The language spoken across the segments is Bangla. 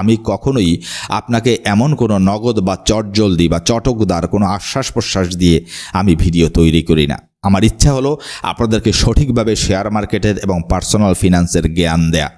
আমি কখনোই আপনাকে এমন কোনো নগদ বা চটজলদি বা চটকদার কোনো আশ্বাস প্রশ্বাস দিয়ে আমি ভিডিও তৈরি করি না। আমার ইচ্ছা হলো আপনাদেরকে সঠিকভাবে শেয়ার মার্কেটের এবং পার্সোনাল ফিনান্সের জ্ঞান দেয়া।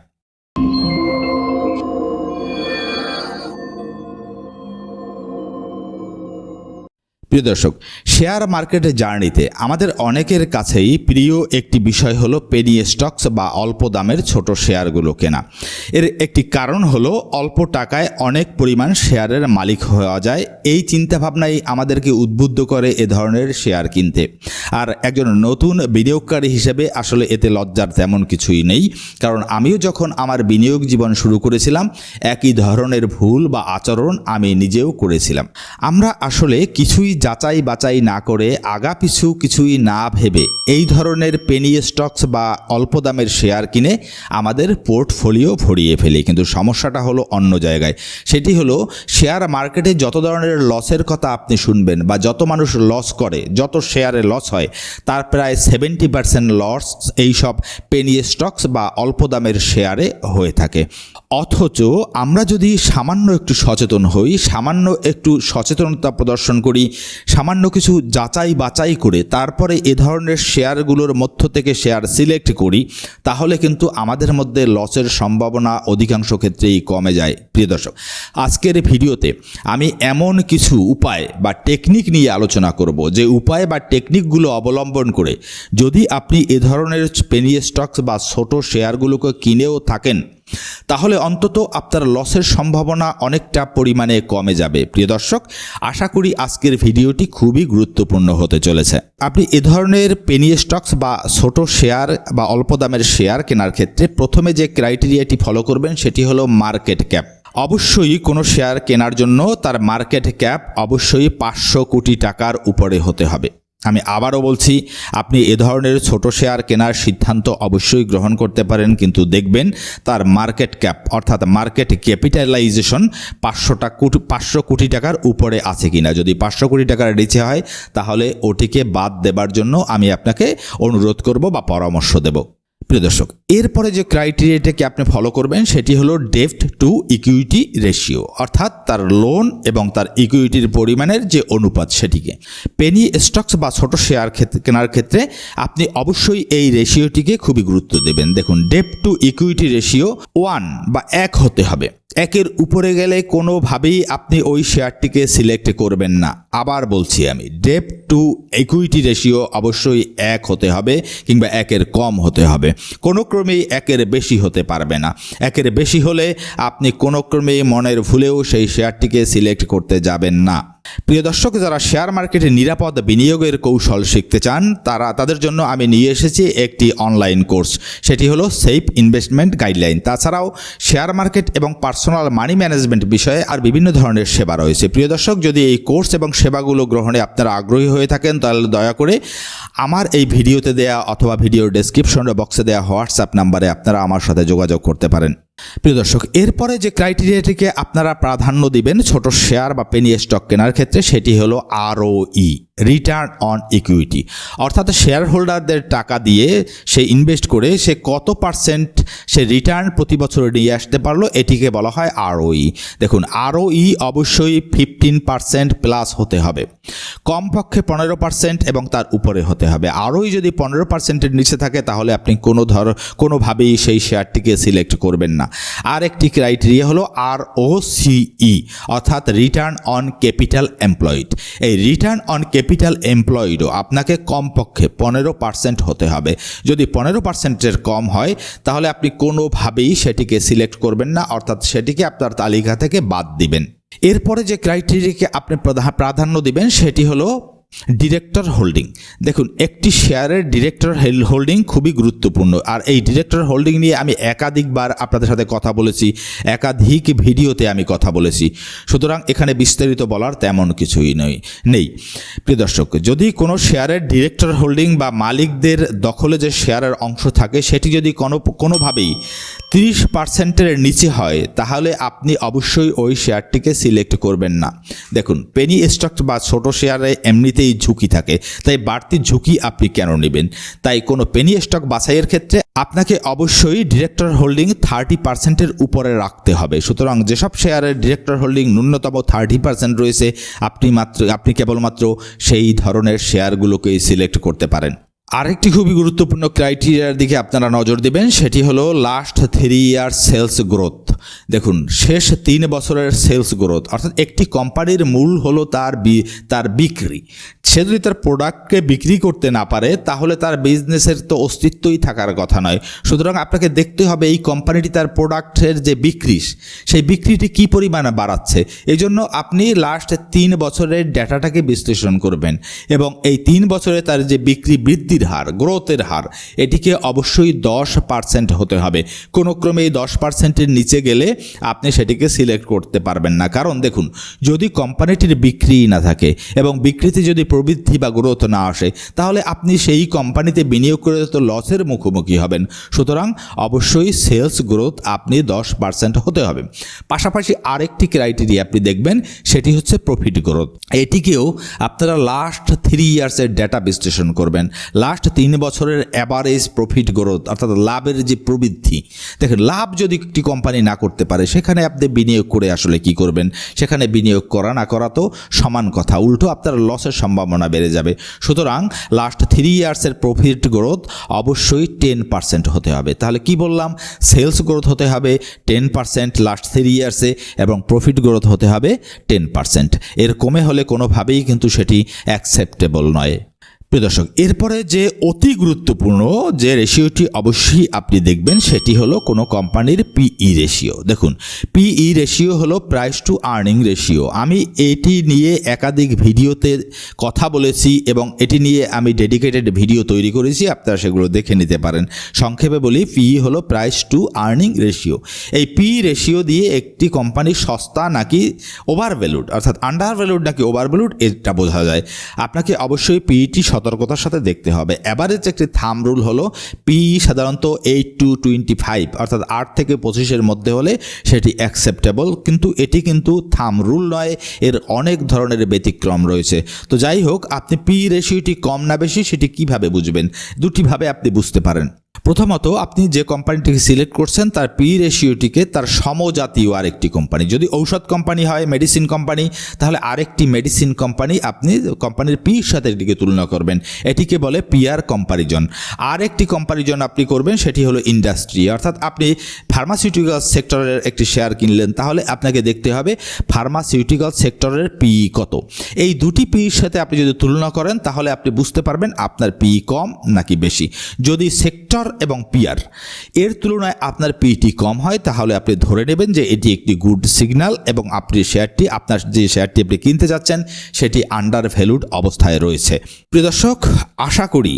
প্রিয় দর্শক শেয়ার মার্কেটের জার্নিতে আমাদের অনেকের কাছেই প্রিয় একটি বিষয় হলো পেনি স্টকস বা অল্প দামের ছোট শেয়ারগুলো কেনা। এর একটি কারণ হলো অল্প টাকায় অনেক পরিমাণ শেয়ারের মালিক হওয়া যায়। এই চিন্তাভাবনাই আমাদেরকে উদ্বুদ্ধ করে এ ধরনের শেয়ার কিনতে। আর একজন নতুন বিনিয়োগকারী হিসেবে আসলে এতে লজ্জার তেমন কিছুই নেই। কারণ আমিও যখন আমার বিনিয়োগ জীবন শুরু করেছিলাম, একই ধরনের ভুল বা আচরণ আমি নিজেও করেছিলাম। আমরা আসলে কিছুই যাচাই বাছাই না করে আগা পিছু কিছুই না ভেবে এই ধরনের পেনি স্টকস বা অল্প দামের শেয়ার কিনে আমাদের পোর্টফোলিও ভরিয়ে ফেলি। কিন্তু সমস্যাটা হলো অন্য জায়গায়। সেটি হলো শেয়ার মার্কেটে যত ধরনের লসের কথা আপনি শুনবেন বা যত মানুষ লস করে, যত শেয়ারে লস হয়, তার প্রায় সেভেন্টি পার্সেন্ট লস এইসব পেনি স্টকস বা অল্প দামের শেয়ারে হয়ে থাকে। অথচ আমরা যদি সামান্য একটু সচেতন হই, সামান্য একটু সচেতনতা প্রদর্শন করি সামান্য কিছু যাচাই বাছাই করে তারপরে এ ধরনের শেয়ারগুলোর মধ্য থেকে শেয়ার সিলেক্ট করি, তাহলে কিন্তু আমাদের মধ্যে লসের সম্ভাবনা অধিকাংশ ক্ষেত্রেই কমে যায়। প্রিয় দর্শক, আজকের ভিডিওতে আমি এমন কিছু উপায় বা টেকনিক নিয়ে আলোচনা করব যে উপায় বা টেকনিকগুলো অবলম্বন করে যদি আপনি এ ধরনের পেনি স্টকস বা ছোট শেয়ারগুলোকে কিনেও থাকেন তাহলে অন্তত আপনার লসের সম্ভাবনা অনেকটা পরিমাণে কমে যাবে। প্রিয় দর্শক, আশা করি আজকের ভিডিওটি খুবই গুরুত্বপূর্ণ হতে চলেছে। আপনি এ ধরনের পেনি স্টকস বা ছোট শেয়ার বা অল্প দামের শেয়ার কেনার ক্ষেত্রে প্রথমে যে ক্রাইটেরিয়াটি ফলো করবেন সেটি হলো মার্কেট ক্যাপ অবশ্যই কোনো শেয়ার কেনার জন্য তার মার্কেট ক্যাপ অবশ্যই পাঁচশো কোটি টাকার উপরে হতে হবে। আমি আবারও বলছি, আপনি এ ধরনের ছোট শেয়ার কেনার সিদ্ধান্ত অবশ্যই গ্রহণ করতে পারেন, কিন্তু দেখবেন তার মার্কেট ক্যাপ, অর্থাৎ মার্কেট ক্যাপিটালাইজেশন পাঁচশোটা কোটি, পাঁচশো কোটি টাকার উপরে আছে কিনা। যদি পাঁচশো কোটি টাকার নিচে হয়, তাহলে ওটিকে বাদ দেবার জন্য আমি আপনাকে অনুরোধ করব বা পরামর্শ দেব। প্রিয় দর্শক, এরপরে যে ক্রাইটেরিয়াটাকে আপনি ফলো করবেন, সেটি হলো ডেফট টু ইকুইটি রেশিও অর্থাৎ তার লোন এবং তার ইকুইটির পরিমাণের যে অনুপাত সেটিকে। পেনি স্টকস বা ছোট শেয়ার কেনার ক্ষেত্রে আপনি অবশ্যই এই রেশিওটিকে খুবই গুরুত্ব দেবেন। দেখুন ডেফট টু ইকুইটি রেশিও ওয়ান বা এক হতে হবে। একের উপরে গেলে কোনোভাবেই আপনি ওই শেয়ারটিকে সিলেক্ট করবেন না। আবার বলছি আমি ডেপ টু ইকুইটি রেশিও অবশ্যই এক হতে হবে কিংবা একের কম হতে হবে। কোনো ক্রমেই একের বেশি হতে পারবে না। একের বেশি হলে আপনি কোনো ক্রমেই মনের ভুলেও সেই শেয়ারটিকে সিলেক্ট করতে যাবেন না। প্রিয় দর্শক, যারা শেয়ার মার্কেটে নিরাপদ বিনিয়োগের কৌশল শিখতে চান, তারা তাদের জন্য আমি নিয়ে এসেছি একটি অনলাইন কোর্স সেটি হলো সেফ ইনভেস্টমেন্ট গাইডলাইন তাছাড়াও শেয়ার মার্কেট এবং পার্সোনাল মানি ম্যানেজমেন্ট বিষয়ে আর বিভিন্ন ধরনের সেবা রয়েছে। প্রিয় দর্শক, যদি এই কোর্স এবং সেবাগুলো গ্রহণে আপনারা আগ্রহী হয়ে থাকেন, তাহলে দয়া করে আমার এই ভিডিওতে দেয়া অথবা ভিডিওর ডেসক্রিপশন বক্সে দেওয়া হোয়াটসঅ্যাপ নাম্বারে আপনারা আমার সাথে যোগাযোগ করতে পারেন। প্রিয় দর্শক, এরপরে যে ক্রাইটেরিয়াটিকে আপনারা প্রাধান্য দিবেন ছোট শেয়ার বা পেনি স্টক কেনার ক্ষেত্রে, সেটি হলো আরওই রিটার্ন অন ইকুইটি অর্থাৎ শেয়ার হোল্ডারদের টাকা দিয়ে সে ইনভেস্ট করে সে কত পার্সেন্ট সে রিটার্ন প্রতি বছর নিয়ে আসতে পারল, এটিকে বলা হয় আরওই দেখুন আরওই অবশ্যই ফিফটিন পার্সেন্ট প্লাস হতে হবে। কমপক্ষে পনেরো পার্সেন্ট এবং তার উপরে হতে হবে। আরওই যদি পনেরো পার্সেন্টের নিচে থাকে, তাহলে আপনি কোনো ধর, কোনোভাবেই সেই শেয়ারটিকে সিলেক্ট করবেন না। আর একটি ক্রাইটেরিয়া হলো আর ও সিই অর্থাৎ রিটার্ন অন ক্যাপিটাল এমপ্লয়েড এই রিটার্ন অন ক্যাপিটাল এমপ্লয়েডও আপনাকে কমপক্ষে পনেরো পার্সেন্ট হতে হবে। যদি পনেরো পার্সেন্টের কম হয়, তাহলে আপনি কোনোভাবেই সেটিকে সিলেক্ট করবেন না, অর্থাৎ সেটিকে আপনার তালিকা থেকে বাদ দিবেন। এরপরে যে ক্রাইটেরিয়াকে আপনি প্রধা- প্রাধান্য দিবেন, সেটি হলো ডিরেক্টর হোল্ডিং দেখুন, একটি শেয়ারের ডিরেক্টর হোল্ডিং খুবই গুরুত্বপূর্ণ। আর এই ডিরেক্টর হোল্ডিং নিয়ে আমি একাধিকবার আপনাদের সাথে কথা বলেছি, একাধিক ভিডিওতে আমি কথা বলেছি। সুতরাং এখানে বিস্তারিত বলার তেমন কিছুই নয়, নেই। প্রিয় দর্শক, যদি কোনো শেয়ারের ডিরেক্টর হোল্ডিং বা মালিকদের দখলে যে শেয়ারের অংশ থাকে, সেটি যদি কোনো কোনোভাবেই তিরিশ পার্সেন্টের নিচে হয়, তাহলে আপনি অবশ্যই ওই শেয়ারটিকে সিলেক্ট করবেন না। দেখুন পেনি স্টক বা ছোট শেয়ারে এমনিতেই এমনিতেই ঝুঁকি থাকে। তাই বাড়তি ঝুঁকি আপনি কেন নেবেন? তাই কোনো পেনি স্টক বাছাইয়ের ক্ষেত্রে আপনাকে অবশ্যই ডিরেক্টর হোল্ডিং থার্টি পার্সেন্টের উপরে রাখতে হবে। সুতরাং যেসব শেয়ারের ডিরেক্টর হোল্ডিং ন্যূনতম থার্টি পার্সেন্ট রয়েছে, আপনি মাত্র, আপনি কেবলমাত্র সেই ধরনের শেয়ারগুলোকেই সিলেক্ট করতে পারেন। আরেকটি খুবই গুরুত্বপূর্ণ ক্রাইটেরিয়ার দিকে আপনারা নজর দেবেন, সেটি হলো last three year sales growth দেখুন, শেষ তিন বছরের সেলস গ্রোথ অর্থাৎ একটি কোম্পানির মূল হলো তার বি, তার বিক্রি। সে যদি তার প্রোডাক্টকে বিক্রি করতে না পারে, তাহলে তার বিজনেসের তো অস্তিত্বই থাকার কথা নয়। সুতরাং আপনাকে দেখতে হবে এই কোম্পানিটি তার প্রোডাক্টের যে বিক্রি, সেই বিক্রিটি কী পরিমাণে বাড়াচ্ছে? এই জন্য আপনি লাস্ট তিন বছরের ডেটাটাকে বিশ্লেষণ করবেন এবং এই তিন বছরে তার যে বিক্রি বৃদ্ধির হার গ্রোথের হার, এটিকে অবশ্যই দশ পার্সেন্ট হতে হবে। কোনো ক্রমে এই দশ পার্সেন্টের নিচে গেলে আপনি সেটিকে সিলেক্ট করতে পারবেন না। কারণ দেখুন, যদি কোম্পানিটির বিক্রি না থাকে এবং বিক্রিতে যদি প্রবৃদ্ধি বা গ্রোথ না আসে, তাহলে আপনি সেই কোম্পানিতে বিনিয়োগ করে তো লসের মুখোমুখি হবেন। সুতরাং অবশ্যই সেলস গ্রোথ আপনি দশ পার্সেন্ট হতে হবে। পাশাপাশি আরেকটি ক্রাইটেরিয়া আপনি দেখবেন, সেটি হচ্ছে প্রফিট গ্রোথ এটিকেও আপনারা লাস্ট থ্রি ইয়ার্সের ডেটা বিশ্লেষণ করবেন। লাস্ট তিন বছরের অ্যাভারেজ প্রফিট গ্রোথ অর্থাৎ লাভের যে প্রবৃদ্ধি। দেখেন, লাভ যদি একটি কোম্পানি না করতে পারে। সেখানে আপনি বিনিয়োগ করে আসলে কি করবেন? সেখানে বিনিয়োগ করা না করা তো সমান কথা। উল্টো আপনার লসের সম্ভাবনা বেড়ে যাবে। সুতরাং লাস্ট থ্রি ইয়ার্সের প্রফিট গ্রোথ অবশ্যই টেন পার্সেন্ট হতে হবে। তাহলে কি বললাম? সেলস গ্রোথ হতে হবে টেন পার্সেন্ট লাস্ট থ্রি ইয়ার্সে এবং প্রফিট গ্রোথ হতে হবে টেন পার্সেন্ট এর কমে হলে কোনোভাবেই কিন্তু সেটি অ্যাকসেপ্টেবল নয়। প্রিয় দর্শক, এরপরে যে অতি গুরুত্বপূর্ণ যে রেশিওটি অবশ্যই আপনি দেখবেন, সেটি হলো কোনো কোম্পানির পিই রেশিও দেখুন পিই রেশিও হলো প্রাইস টু আর্নিং রেশিও আমি এটি নিয়ে একাধিক ভিডিওতে কথা বলেছি এবং এটি নিয়ে আমি ডেডিকেটেড ভিডিও তৈরি করেছি, আপনারা সেগুলো দেখে নিতে পারেন। সংক্ষেপে বলি পিই হলো প্রাইস টু আর্নিং রেশিও এই পি রেশিও দিয়ে একটি কোম্পানি সস্তা নাকি ওভার ভ্যালুড অর্থাৎ আন্ডার ভ্যালুড নাকি ওভার ভ্যালুড এটা বোঝা যায়। আপনাকে অবশ্যই পিইটি সতর্কতার সাথে দেখতে হবে। অ্যাভারেজ একটি থাম রুল হলো পি সাধারণত এইট টু টোয়েন্টি ফাইভ অর্থাৎ আট থেকে পঁচিশের মধ্যে হলে সেটি অ্যাকসেপ্টেবল কিন্তু এটি কিন্তু থাম রুল নয়, এর অনেক ধরনের ব্যতিক্রম রয়েছে। তো যাই হোক, আপনি পি রেশিওটি কম না বেশি, সেটি কীভাবে বুঝবেন? দুটিভাবে আপনি বুঝতে পারেন। প্রথমত আপনি যে কোম্পানিটিকে সিলেক্ট করছেন, তার পি রেশিওটিকে তার সমজাতীয় আরেকটি কোম্পানি। যদি ঔষধ কোম্পানি হয়, মেডিসিন কোম্পানি, তাহলে আরেকটি মেডিসিন কোম্পানি আপনি কোম্পানির পির সাথে এটিকে তুলনা করবেন। এটিকে বলে পিআর কম্পারিজন। আরেকটি কম্পারিজন আপনি করবেন, সেটি হলো ইন্ডাস্ট্রি। অর্থাৎ আপনি ফার্মাসিউটিক্যাল সেক্টরের একটি শেয়ার কিনলেন, তাহলে আপনাকে দেখতে হবে ফার্মাসিউটিক্যাল সেক্টরের পি কত। এই দুটি পির সাথে আপনি যদি তুলনা করেন, তাহলে আপনি বুঝতে পারবেন আপনার পি কম নাকি বেশি। যদি সেক্টর এবং পিআর এর তুলনায় আপনার পিটি কম হয়, তাহলে আপনি ধরে নেবেন যে এটি একটি গুড সিগন্যাল এবং আপনি শেয়ারটি, আপনার যে শেয়ারটি আপনি কিনতে যাচ্ছেন, সেটি আন্ডার ভ্যালুড অবস্থায় রয়েছে। প্রিয় দর্শক, আশা করি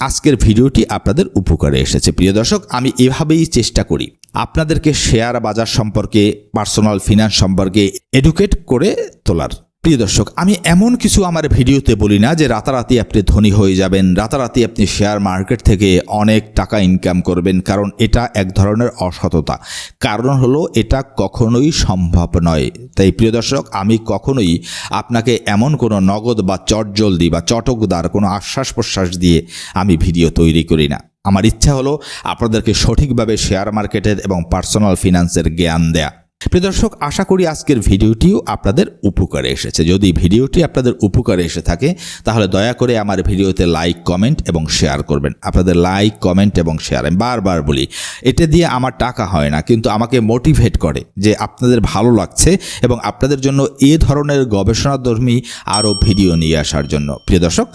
আজকের ভিডিওটি আপনাদের উপকারে এসেছে। প্রিয় দর্শক, আমি এভাবেই চেষ্টা করি আপনাদেরকে শেয়ার বাজার সম্পর্কে, পার্সোনাল ফিনান্স সম্পর্কে এডুকেট করে তোলার। প্রিয় দর্শক, আমি এমন কিছু আমার ভিডিওতে বলি না যে রাতারাতি আপনি ধনী হয়ে যাবেন, রাতারাতি আপনি শেয়ার মার্কেট থেকে অনেক টাকা ইনকাম করবেন, কারণ এটা এক ধরনের অসততা। কারণ হলো, এটা কখনোই সম্ভব নয়। তাই প্রিয় দর্শক, আমি কখনোই আপনাকে এমন কোনো নগদ বা চটজলদি বা চটকদার কোনো আশ্বাস প্রশ্বাস দিয়ে আমি ভিডিও তৈরি করি না। আমার ইচ্ছা হলো আপনাদেরকে সঠিকভাবে শেয়ার মার্কেটের এবং পার্সোনাল ফিনান্সের জ্ঞান দেয়া। প্রিয় দর্শক, আশা করি আজকের ভিডিওটিও আপনাদের উপকারে এসেছে। যদি ভিডিওটি আপনাদের উপকারে এসে থাকে, তাহলে দয়া করে আমার ভিডিওতে লাইক, কমেন্ট এবং শেয়ার করবেন। আপনাদের লাইক, কমেন্ট এবং শেয়ার আমি বারবার বলি এটা দিয়ে আমার টাকা হয় না, কিন্তু আমাকে মোটিভেট করে যে আপনাদের ভালো লাগছে এবং আপনাদের জন্য এ ধরনের গবেষণাধর্মী আরও ভিডিও নিয়ে আসার জন্য। প্রিয় দর্শক,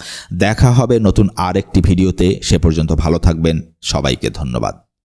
দেখা হবে নতুন আরেকটি ভিডিওতে। সে পর্যন্ত ভালো থাকবেন। সবাইকে ধন্যবাদ।